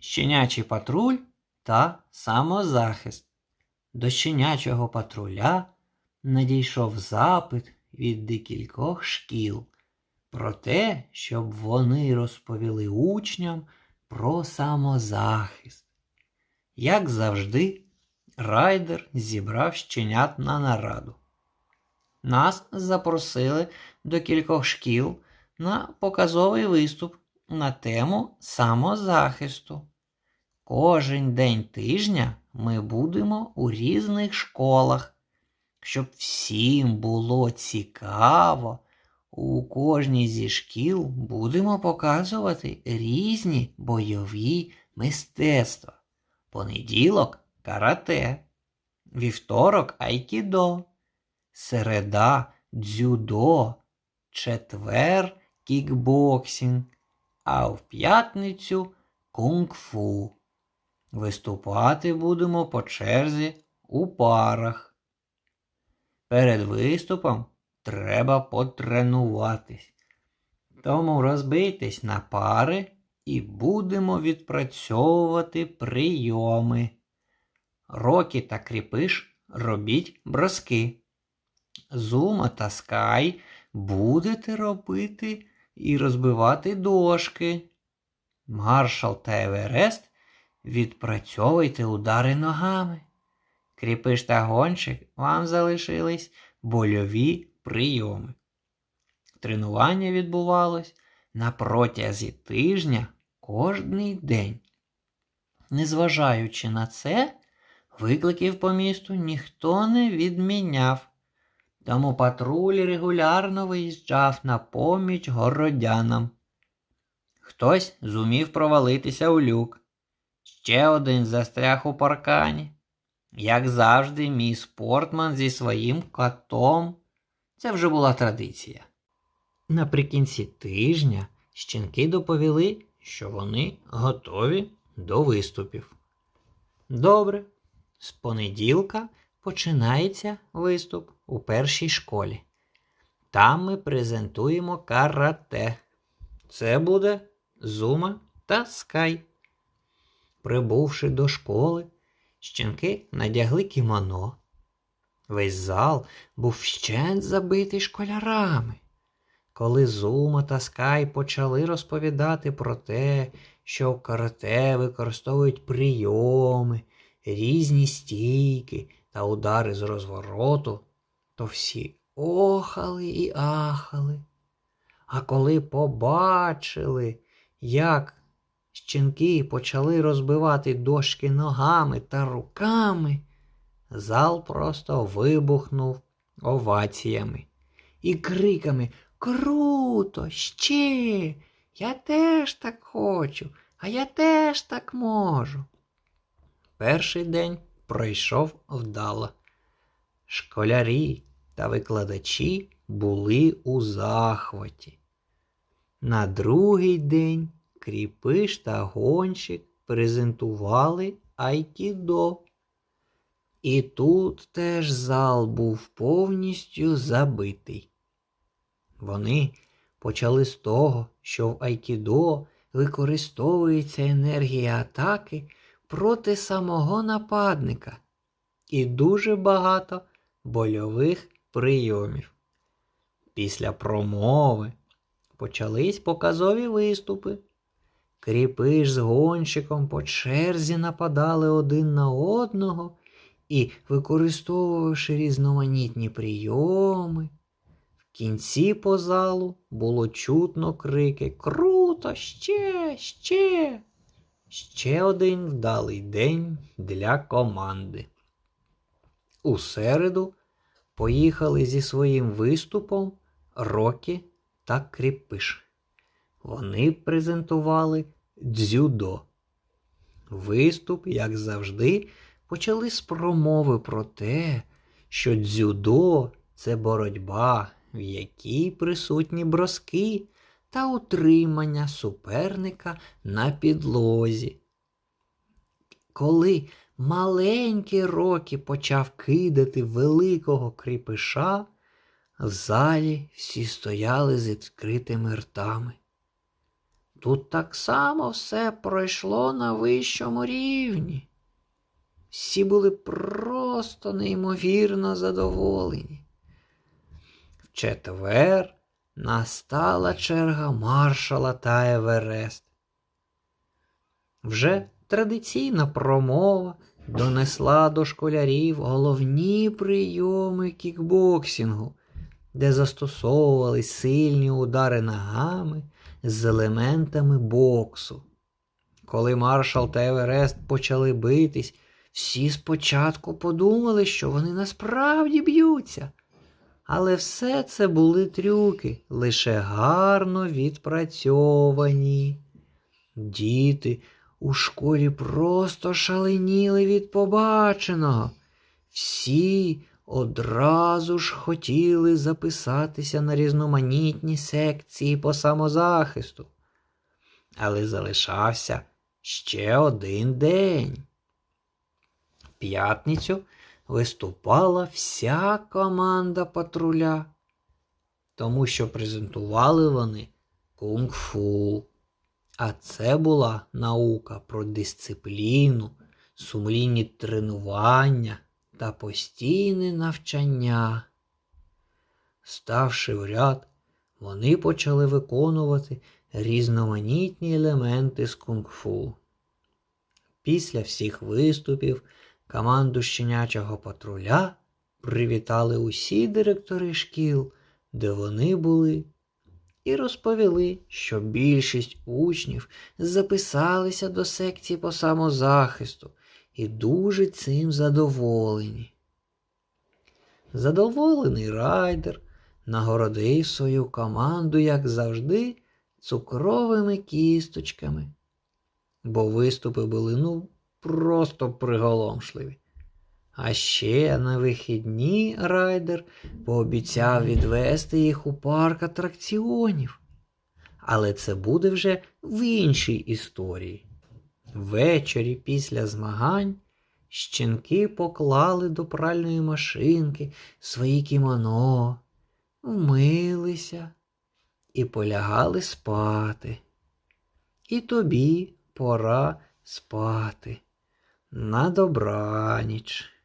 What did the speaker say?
щенячий патруль та самозахист. До щенячого патруля надійшов запит від декількох шкіл про те, щоб вони розповіли учням про самозахист. Як завжди, райдер зібрав щенят на нараду. Нас запросили до кількох шкіл на показовий виступ на тему самозахисту. Кожен день тижня ми будемо у різних школах, щоб всім було цікаво. У кожній зі шкіл будемо показувати різні бойові мистецтва. Понеділок карате, вівторок айкідо, середа дзюдо, четвер кікбоксинг, а в п'ятницю кунг-фу. Виступати будемо по черзі у парах. Перед виступом треба потренуватись. Тому розбийтесь на пари і будемо відпрацьовувати прийоми. Рокі та кріпиш робіть броски. Зума та скай будете робити і розбивати дошки. Маршал та Еверест відпрацьовуйте удари ногами. Кріпиш та гонщик вам залишились больові прийоми. Тренування відбувалось на протязі тижня кожний день. Незважаючи на це, викликів по місту ніхто не відміняв. Тому патруль регулярно виїжджав на поміч городянам. Хтось зумів провалитися у люк. Ще один застряг у паркані. Як завжди, мій спортман зі своїм котом. Це вже була традиція. Наприкінці тижня щенки доповіли, що вони готові до виступів. Добре, з понеділка починається виступ у першій школі. Там ми презентуємо карате. Це буде Зума та Скай. Прибувши до школи, щенки надягли кімоно. Весь зал був вщент забитий школярами. Коли Зума та Скай почали розповідати про те, що в карате використовують прийоми, різні стійки та удари з розвороту, то всі охали і ахали. А коли побачили, як щенки почали розбивати дошки ногами та руками, зал просто вибухнув оваціями і криками Круто, ще! Я теж так хочу, а я теж так можу. Перший день пройшов вдало. Школярі та викладачі були у захваті. На другий день кріпиш та гонщик презентували айкідо. І тут теж зал був повністю забитий. Вони почали з того, що в айкідо використовується енергія атаки проти самого нападника і дуже багато больових прийомів. Після промови почались показові виступи. Кріпиш з гонщиком по черзі нападали один на одного і, використовувавши різноманітні прийоми, в кінці по залу було чутно крики Круто, ще, ще. Ще один вдалий день для команди. У середу поїхали зі своїм виступом Рокі та Кріпиш. Вони презентували дзюдо. Виступ, як завжди, почали з промови про те, що дзюдо це боротьба, в якій присутні броски та утримання суперника на підлозі. Коли маленький Рокі почав кидати великого кріпиша, в залі всі стояли з відкритими ртами. Тут так само все пройшло на вищому рівні. Всі були просто неймовірно задоволені. В четвер настала черга маршала та Еверест. Вже традиційна промова донесла до школярів головні прийоми кікбоксингу, де застосовували сильні удари ногами з елементами боксу. Коли маршал та Еверест почали битись, всі спочатку подумали, що вони насправді б'ються. Але все це були трюки, лише гарно відпрацьовані. Діти у школі просто шаленіли від побаченого. Всі одразу ж хотіли записатися на різноманітні секції по самозахисту. Але залишався ще один день. В п'ятницю виступала вся команда патруля, тому що презентували вони кунг-фу. А це була наука про дисципліну, сумлінні тренування та постійне навчання. Ставши в ряд, вони почали виконувати різноманітні елементи з кунг-фу. Після всіх виступів команду щенячого патруля привітали усі директори шкіл, де вони були, і розповіли, що більшість учнів записалися до секції по самозахисту і дуже цим задоволені. Задоволений райдер нагородив свою команду, як завжди, цукровими кісточками, бо виступи були ну просто приголомшливі. А ще на вихідні райдер пообіцяв відвести їх у парк атракціонів. Але це буде вже в іншій історії. Ввечері після змагань щенки поклали до пральної машинки свої кімоно, вмилися і полягали спати. І тобі пора спати. На добраніч.